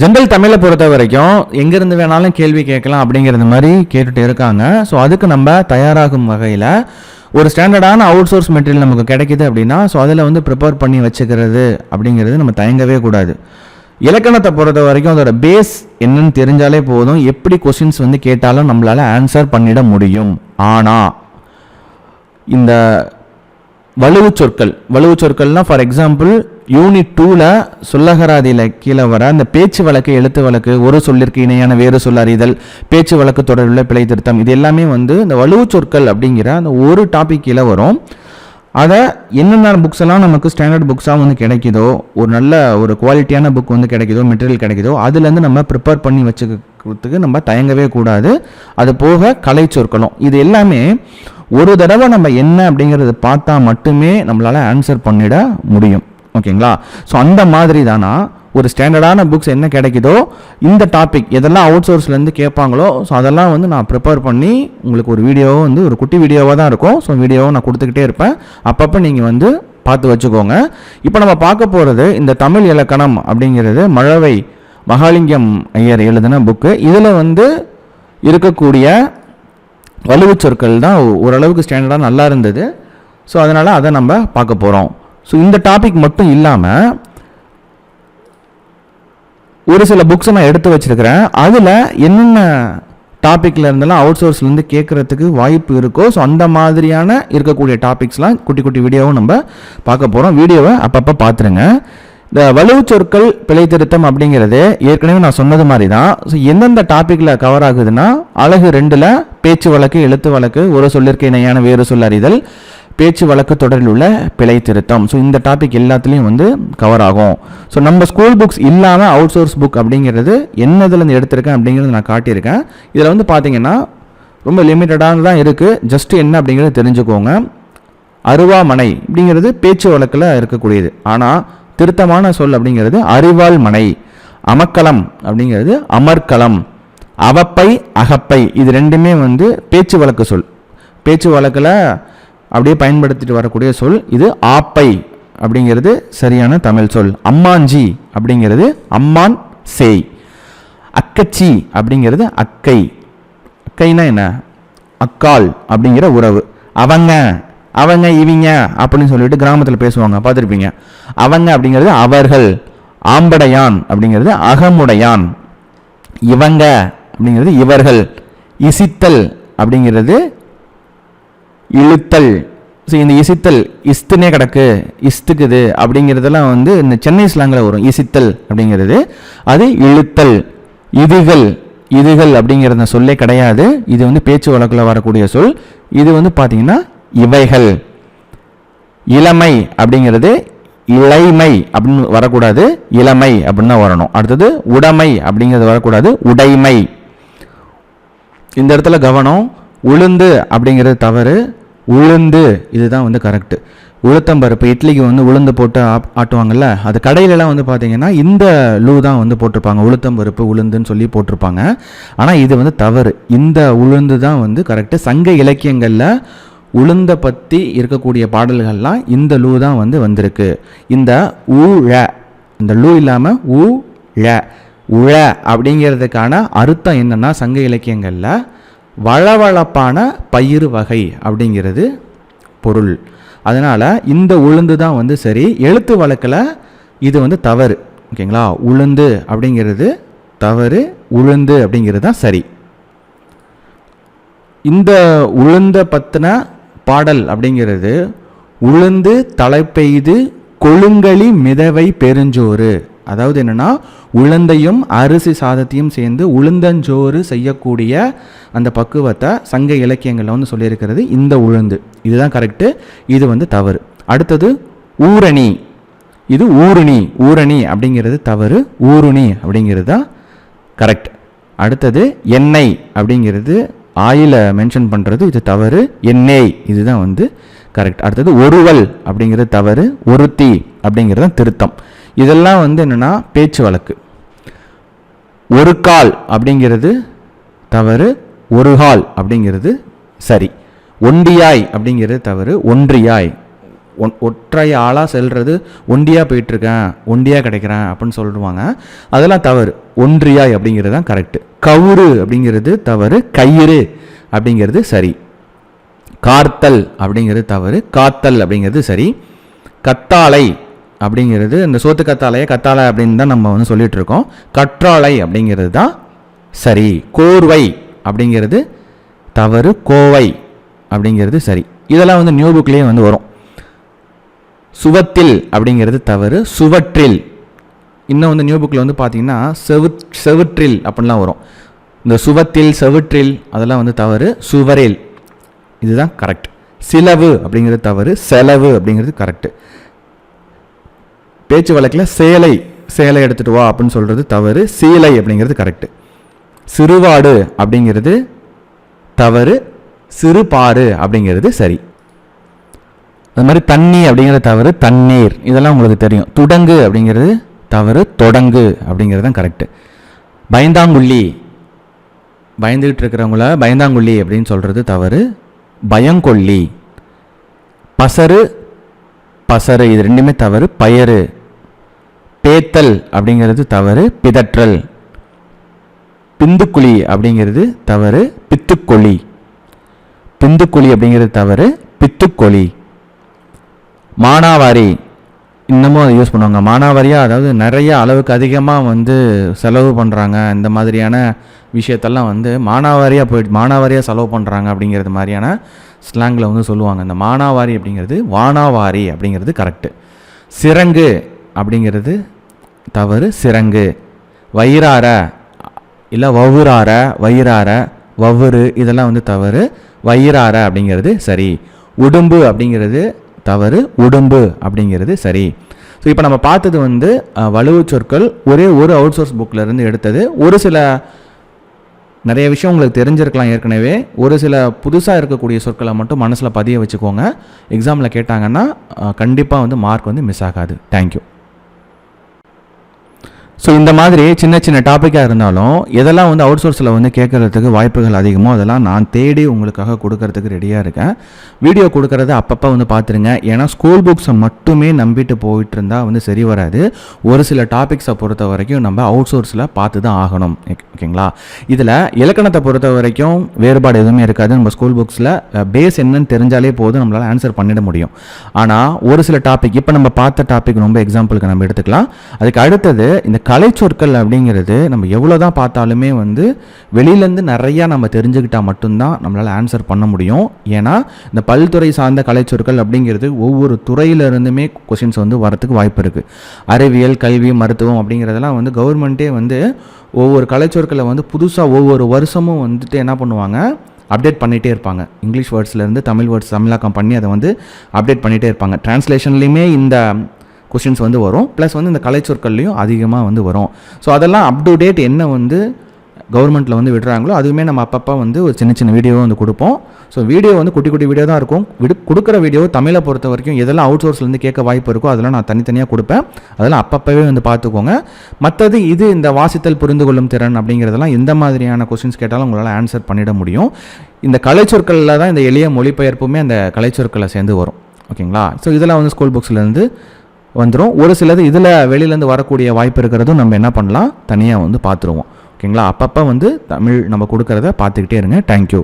General தமிழை பொறுத்த வரைக்கும் எங்கேருந்து வேணாலும் கேள்வி கேட்கலாம் அப்படிங்கிறது மாதிரி கேட்டுகிட்டு இருக்காங்க. ஸோ அதுக்கு நம்ம தயாராகும் வகையில் ஒரு ஸ்டாண்டர்டான அவுட் சோர்ஸ் மெட்டீரியல் நமக்கு கிடைக்குது அப்படின்னா ஸோ அதில் வந்து ப்ரிப்பேர் பண்ணி வச்சுக்கிறது அப்படிங்கிறது நம்ம தயங்கவே கூடாது. இலக்கணத்தை பொறுத்த வரைக்கும் அதோட பேஸ் என்னன்னு தெரிஞ்சாலே போதும். எப்படி கொஷின்ஸ் வந்து கேட்டாலும் நம்மளால் ஆன்சர் பண்ணிட முடியும். ஆனால் இந்த வலுவு சொற்கள் வலுவு சொற்கள்னால் ஃபார் எக்ஸாம்பிள் யூனிட் டூவில் சொல்லகராதியில் கீழே வர அந்த பேச்சு வழக்கு எழுத்து வழக்கு ஒரு சொல்லிற்கு இணையான வேறு சொல் அறிதல் பேச்சு வழக்கு தொடர்புள்ள பிழை திருத்தம் இது எல்லாமே வந்து இந்த வலுவு சொற்கள் அப்படிங்கிற அந்த ஒரு டாபிக் கீழே வரும். அதை என்னென்ன புக்ஸ் எல்லாம் நமக்கு ஸ்டாண்டர்ட் புக்ஸாக வந்து கிடைக்குதோ ஒரு நல்ல ஒரு குவாலிட்டியான புக் வந்து கிடைக்குதோ மெட்டீரியல் கிடைக்குதோ அதுலேருந்து நம்ம ப்ரிப்பேர் பண்ணி வச்சுக்கிறதுக்கு நம்ம தயங்கவே கூடாது. அது போக கலை சொற்களும் இது எல்லாமே ஒரு தடவை நம்ம என்ன அப்படிங்கிறத பார்த்தா மட்டுமே நம்மளால் ஆன்சர் பண்ணிட முடியும். ஓகேங்களா? ஸோ அந்த மாதிரி தானா? ஒரு ஸ்டாண்டர்டான புக்ஸ் என்ன கிடைக்குதோ இந்த டாபிக் எதெல்லாம் அவுட் சோர்ஸ்லேருந்து கேட்பாங்களோ ஸோ அதெல்லாம் வந்து நான் ப்ரிப்பேர் பண்ணி உங்களுக்கு ஒரு வீடியோ வந்து ஒரு குட்டி வீடியோவாக தான் இருக்கும். ஸோ வீடியோவும் நான் கொடுத்துக்கிட்டே இருப்பேன். அப்பப்போ நீங்கள் வந்து பார்த்து வச்சுக்கோங்க. இப்போ நம்ம பார்க்க போகிறது இந்த தமிழ் இலக்கணம் அப்படிங்கிறது மழவை மகாலிங்கம் ஐயர் எழுதின புக்கு இதில் வந்து இருக்கக்கூடிய வலுவுச் சொற்கள் தான் ஓரளவுக்கு ஸ்டாண்டர்டாக நல்லா இருந்தது. ஸோ அதனால் அதை நம்ம பார்க்க போகிறோம் ஸோ இந்த டாபிக் மட்டும் இல்லாமல் ஒரு சில புக்ஸை நான் எடுத்து வச்சிருக்கிறேன். அதில் என்னென்ன டாப்பிக்கில் இருந்தெல்லாம் அவுட் சோர்ஸ்லேருந்து கேட்குறதுக்கு வாய்ப்பு இருக்கோ ஸோ அந்த மாதிரியான இருக்கக்கூடிய டாபிக்ஸ்லாம் குட்டி குட்டி வீடியோவும் நம்ம பார்க்க போகிறோம் வீடியோவை அப்பப்போ பார்த்துருங்க. இந்த வலுவு சொற்கள் பிழை திருத்தம் அப்படிங்கிறது ஏற்கனவே நான் சொன்னது மாதிரி தான் ஸோ எந்தெந்த டாப்பிக்கில் கவர் ஆகுதுன்னா அழகு ரெண்டில் பேச்சு வழக்கு எழுத்து வழக்கு ஒரு சொல்லிற்கு இணையான வேறு சொல் அறிதல். பேச்சு வழக்கு தொடரில் உள்ள பிழை திருத்தம். ஸோ இந்த டாபிக் எல்லாத்துலேயும் வந்து கவர் ஆகும். ஸோ நம்ம ஸ்கூல் புக்ஸ் இல்லாமல் அவுட் சோர்ஸ் புக் அப்படிங்கிறது என்னதுலேருந்து எடுத்திருக்கேன் அப்படிங்கிறது நான் காட்டியிருக்கேன். இதில் வந்து பார்த்தீங்கன்னா ரொம்ப லிமிட்டடாக தான் இருக்குது ஜஸ்ட் என்ன அப்படிங்கிறத தெரிஞ்சுக்கோங்க. அருவாமனை அப்படிங்கிறது பேச்சு வழக்கில் இருக்கக்கூடியது. ஆனால் திருத்தமான சொல் அப்படிங்கிறது அறிவால் மனை. அமக்கலம் அப்படிங்கிறது அமர்க்களம் அவப்பை அகப்பை இது ரெண்டுமே வந்து பேச்சு வழக்கு சொல். பேச்சு வழக்கில் அப்படியே பயன்படுத்திட்டு வரக்கூடிய சொல் இது ஆப்பை அப்படிங்கிறது சரியான தமிழ் சொல். அம்மாஞ்சி அப்படிங்கிறது அம்மான் சேய். அக்கச்சி அப்படிங்கிறது அக்கை. அக்கைனா என்ன? அக்கால் அப்படிங்கிற உறவு. அவங்க அவங்க இவங்க அப்படின்னு சொல்லிட்டு கிராமத்தில் பேசுவாங்க பார்த்துருப்பீங்க. அவங்க அப்படிங்கிறது அவர்கள். ஆம்படையான் அப்படிங்கிறது அகமுடையான். இவங்க அப்படிங்கிறது இவர்கள். இசித்தல் அப்படிங்கிறது இழுத்தல். ஸோ இந்த இசித்தல் இஸ்துனே கிடக்கு இஸ்துக்குது அப்படிங்கிறதெல்லாம் வந்து இந்த சென்னை ஸ்லாங்கில் வரும். இசித்தல் அப்படிங்கிறது. அது இழுத்தல். இதுகள் இதுகள் அப்படிங்கிறத சொல்லே கிடையாது. இது வந்து பேச்சு வழக்கில் வரக்கூடிய சொல். இது வந்து பார்த்தீங்கன்னா இவைகள். இளமை அப்படிங்கிறது இளைமை அப்படின்னு வரக்கூடாது. இளமை அப்படின்னு தான் வரணும். அடுத்தது உடைமை அப்படிங்கிறது வரக்கூடாது. உடைமை. இந்த இடத்துல கவனம். உளுந்து அப்படிங்கிறது தவறு. உளுந்து இதுதான் வந்து கரெக்டு உளுத்தம்பருப்பு இட்லிக்கு வந்து உளுந்து போட்டு ஆப் ஆட்டுவாங்கல்ல அது கடையிலலாம் வந்து பார்த்தீங்கன்னா இந்த லூ தான் வந்து போட்டிருப்பாங்க. உளுத்தம்பருப்பு உளுந்துன்னு சொல்லி போட்டிருப்பாங்க. ஆனால் இது வந்து தவறு. இந்த உளுந்து தான் வந்து கரெக்டு சங்க இலக்கியங்களில் உளுந்த பற்றி இருக்கக்கூடிய பாடல்கள்லாம் இந்த லூ தான் வந்து வந்திருக்கு. இந்த ஊ ழ. இந்த லூ இல்லாமல் ஊ ழ. உழ அப்படிங்கிறதுக்கான அர்த்தம் என்னன்னா சங்க இலக்கியங்களில் வளவளப்பான பயிர் வகை அப்படிங்கிறது பொருள். அதனால் இந்த உளுந்து தான் வந்து சரி எழுத்து வழக்கில் இது வந்து தவறு. ஓகேங்களா உளுந்து அப்படிங்கிறது தவறு உளுந்து அப்படிங்கிறது தான் சரி. இந்த உளுந்த பற்றின பாடல் அப்படிங்கிறது உளுந்து தலைப்பெய்து கொழுங்கலி மிதவை பெருஞ்சோறு. அதாவது என்னன்னா உளுந்தையும் அரிசி சாதத்தையும் சேர்ந்து உளுந்தஞ்சோறு செய்யக்கூடிய அந்த பக்குவத்தை சங்க இலக்கியங்களில் வந்து சொல்லியிருக்கிறது இந்த உளுந்து. இதுதான் கரெக்டு இது வந்து தவறு. அடுத்தது ஊரணி. இது ஊருணி. ஊரணி அப்படிங்கிறது தவறு. ஊருணி அப்படிங்கிறது தான் கரெக்ட் அடுத்தது எண்ணெய் அப்படிங்கிறது ஆயிலை மென்ஷன் பண்ணுறது இது தவறு. எண்ணெய் இதுதான் வந்து கரெக்ட் அடுத்தது ஒருவல் அப்படிங்கிறது தவறு. ஒருத்தி அப்படிங்கிறது தான் திருத்தம். இதெல்லாம் வந்து என்னென்னா பேச்சு வழக்கு. ஒரு கால் அப்படிங்கிறது தவறு ஒரு கால் அப்படிங்கிறது சரி. ஒண்டியாய் அப்படிங்கிறது தவறு ஒன்றியாய். ஒன் ஒற்றை ஆளாக செல்வது ஒண்டியாக போயிட்டுருக்கேன் ஒண்டியாக கிடைக்கிறேன் அப்படின்னு சொல்லுவாங்க அதெல்லாம் தவறு. ஒன்றியாய் அப்படிங்கிறது தான் கரெக்டு கவுறு அப்படிங்கிறது தவறு கயிறு அப்படிங்கிறது சரி. கார்த்தல் அப்படிங்கிறது தவறு காத்தல் அப்படிங்கிறது சரி. கத்தாழை அப்படிங்கிறது இந்த சோத்து கத்தாழையை கத்தாழை அப்படின்னு தான் நம்ம வந்து சொல்லிட்டு இருக்கோம் கற்றாழை அப்படிங்கிறது தான் சரி. கோர்வை அப்படிங்கிறது தவறு. கோவை அப்படிங்கிறது சரி. இதெல்லாம் வந்து நியூ புக்லேயே வந்து வரும். சுவத்தில் அப்படிங்கிறது தவறு. சுவற்றில். இன்னும் வந்து நியூ புக்கில் வந்து பார்த்தீங்கன்னா செவு செவுற்றில் அப்படின்லாம் வரும். இந்த சுவத்தில் செவுற்றில் அதெல்லாம் வந்து தவறு. சுவரில். இதுதான் கரெக்ட் சிலவு அப்படிங்கிறது தவறு. செலவு அப்படிங்கிறது கரெக்டு பேச்சு வழக்கில் சேலை சேலை எடுத்துட்டு வா அப்படின்னு சொல்கிறது தவறு. சீலை அப்படிங்கிறது கரெக்டு சிறுவாடு அப்படிங்கிறது தவறு. சிறுபாறு அப்படிங்கிறது சரி. அது மாதிரி தண்ணி அப்படிங்கிறது தவறு. தண்ணீர் இதெல்லாம் உங்களுக்கு தெரியும். துடங்கு அப்படிங்கிறது தவறு. தொடங்கு அப்படிங்கிறது தான் கரெக்டு பயந்தாங்குள்ளி பயந்துக்கிட்டு இருக்கிறவங்கள பயந்தாங்குள்ளி அப்படின்னு சொல்கிறது தவறு. பயங்கொல்லி பசரு பசரு இது ரெண்டுமே தவறு. பயறு பேத்தல் அப்படிங்கிறது தவறு பிதற்றல். பிந்துக்குழி அப்படிங்கிறது தவறு பித்துக்கொழி. பிந்துக்குழி அப்படிங்கிறது தவறு பித்துக்கொழி. மானாவாரி இன்னமும் அதை யூஸ் பண்ணுவாங்க. மானாவாரியாக அதாவது நிறைய அளவுக்கு அதிகமாக வந்து செலவு பண்ணுறாங்க இந்த மாதிரியான விஷயத்தெல்லாம் வந்து மானாவாரியாக போயிட்டு மானாவாரியாக செலவு பண்ணுறாங்க அப்படிங்கிறது மாதிரியான ஸ்லாங்கில் வந்து சொல்லுவாங்க. இந்த மானாவாரி அப்படிங்கிறது வானாவாரி அப்படிங்கிறது கரெக்டு சிறங்கு அப்படிங்கிறது தவறு சிறங்கு. வயிறார இல்லை வவுறார வயிறார வவுறு இதெல்லாம் வந்து தவறு. வயிறார அப்படிங்கிறது சரி. உடும்பு அப்படிங்கிறது தவறு. உடும்பு அப்படிங்கிறது சரி. ஸோ இப்போ நம்ம பார்த்தது வந்து வலுவு சொற்கள் ஒரே ஒரு அவுட் சோர்ஸ் புக்கில் இருந்து எடுத்தது. ஒரு சில நிறைய விஷயம் உங்களுக்கு தெரிஞ்சிருக்கலாம் ஏற்கனவே. ஒரு சில புதுசாக இருக்கக்கூடிய சொற்களை மட்டும் மனசில் பதிய வச்சுக்கோங்க. எக்ஸாமில் கேட்டாங்கன்னா கண்டிப்பாக வந்து மார்க் வந்து மிஸ் ஆகாது. தேங்க்யூ ஸோ இந்த மாதிரி சின்ன சின்ன டாப்பிக்காக இருந்தாலும் எதெல்லாம் வந்து அவுட் சோர்ஸில் வந்து கேட்குறதுக்கு வாய்ப்புகள் அதிகமோ அதெல்லாம் நான் தேடி உங்களுக்காக கொடுக்கறதுக்கு ரெடியாக இருக்கேன். வீடியோ கொடுக்கறத அப்பப்போ வந்து பார்த்துருங்க. ஏன்னா ஸ்கூல் புக்ஸை மட்டுமே நம்பிட்டு போயிட்டு இருந்தால் வந்து சரி வராது. ஒரு சில டாபிக்ஸை பொறுத்த வரைக்கும் நம்ம அவுட் சோர்ஸில் பார்த்து தான் ஆகணும். ஓகேங்களா? இதில் இலக்கணத்தை பொறுத்த வரைக்கும் வேறுபாடு எதுவுமே இருக்காது. நம்ம ஸ்கூல் புக்ஸில் பேஸ் என்னன்னு தெரிஞ்சாலே போதும். நம்மளால் ஆன்சர் பண்ணிட முடியும். ஆனால் ஒரு சில டாபிக் இப்போ நம்ம பார்த்த டாபிக் ரொம்ப எக்ஸாம்பிளுக்கு நம்ம எடுத்துக்கலாம். அதுக்கு அடுத்தது இந்த கலைச்சொற்கள் அப்படிங்கிறது நம்ம எவ்வளோ தான் பார்த்தாலுமே வந்து வெளியிலேருந்து நிறையா நம்ம தெரிஞ்சுக்கிட்டால் மட்டும்தான் நம்மளால் ஆன்சர் பண்ண முடியும். ஏன்னா இந்த பல்துறை சார்ந்த கலைச்சொற்கள் அப்படிங்கிறது ஒவ்வொரு துறையிலிருந்துமே கொஷின்ஸ் வந்து வரத்துக்கு வாய்ப்பு இருக்குது அறிவியல் கல்வி மருத்துவம் அப்படிங்கிறதெல்லாம் வந்து கவர்மெண்ட்டே வந்து ஒவ்வொரு கலைச்சொற்களை வந்து புதுசாக ஒவ்வொரு வருஷமும் வந்துட்டு என்ன பண்ணுவாங்க? அப்டேட் பண்ணிகிட்டே இருப்பாங்க. இங்கிலீஷ் வேர்ட்ஸ்லேருந்து தமிழ் வேர்ட்ஸ் தமிழாக்கம் பண்ணி அதை வந்து அப்டேட் பண்ணிகிட்டே இருப்பாங்க. டிரான்ஸ்லேஷன்லேயுமே இந்த கொஷின்ஸ் வந்து வரும். ப்ளஸ் வந்து இந்த கலை சொற்கள்லையும் அதிகமாக வந்து வரும். ஸோ அதெல்லாம் அப் டு டேட் என்ன வந்து கவர்மெண்ட்டில் வந்து விடுறாங்களோ அதுவுமே நம்ம அப்பப்போ வந்து ஒரு சின்ன சின்ன வீடியோ வந்து கொடுப்போம். ஸோ வீடியோ வந்து குட்டி குட்டி வீடியோ தான் இருக்கும். விடு கொடுக்குற வீடியோ தமிழை பொறுத்த வரைக்கும் எதெல்லாம் அவுட் சோர்ஸ்லேருந்து கேட்க வாய்ப்பு இருக்கோ அதெல்லாம் நான் தனித்தனியாக கொடுப்பேன். அதெல்லாம் அப்பப்போவே வந்து பார்த்துக்கோங்க. மற்றது இது இந்த வாசித்தல் புரிந்து கொள்ளும் திறன் அப்படிங்கிறதெல்லாம் எந்த மாதிரியான கொஸ்டின்ஸ் கேட்டாலும் உங்களால் ஆன்சர் பண்ணிட முடியும். இந்த கலைச்சொற்களில் தான் இந்த எளிய மொழிபெயர்ப்புமே அந்த கலைச்சொற்களை சேர்ந்து வரும். ஓகேங்களா? ஸோ இதெல்லாம் வந்து ஸ்கூல் புக்ஸ்லேருந்து வந்துடும் ஒரு சிலது இதில் வெளியிலேருந்து வரக்கூடிய வாய்ப்பு இருக்கிறதும் நம்ம என்ன பண்ணலாம்? தனியாக வந்து பார்த்துருவோம் ஓகேங்களா? அப்பப்போ வந்து தமிழ் நம்ம கொடுக்குறத பார்த்துக்கிட்டே இருங்க. தேங்க்யூ